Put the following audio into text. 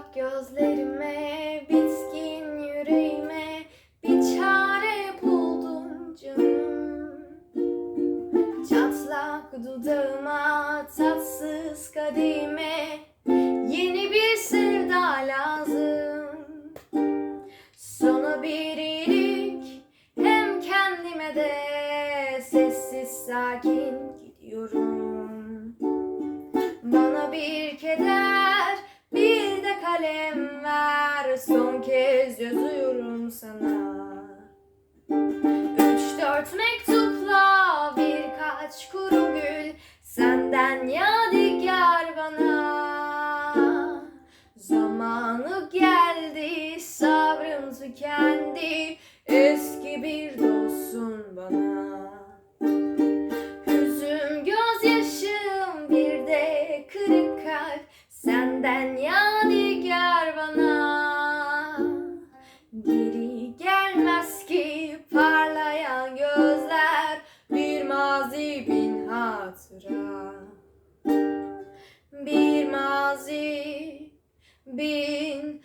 Bak gözlerime, bitkin yüreğime bir çare buldum canım. Çatlak dudağıma, tatsız kadime yeni bir sevda lazım. Sana bir iyilik hem kendime de sessiz sakin gidiyorum. Bana bir keder, Son kez yazıyorum sana. Üç dört mektupla birkaç kuru gül senden yadigar bana. Zamanı geldi, sabrım tükendi. Eski bir dostsun bana. Hüzün gözyaşım bir de kırık kalp senden yadigar hatıra. Bir mazi bin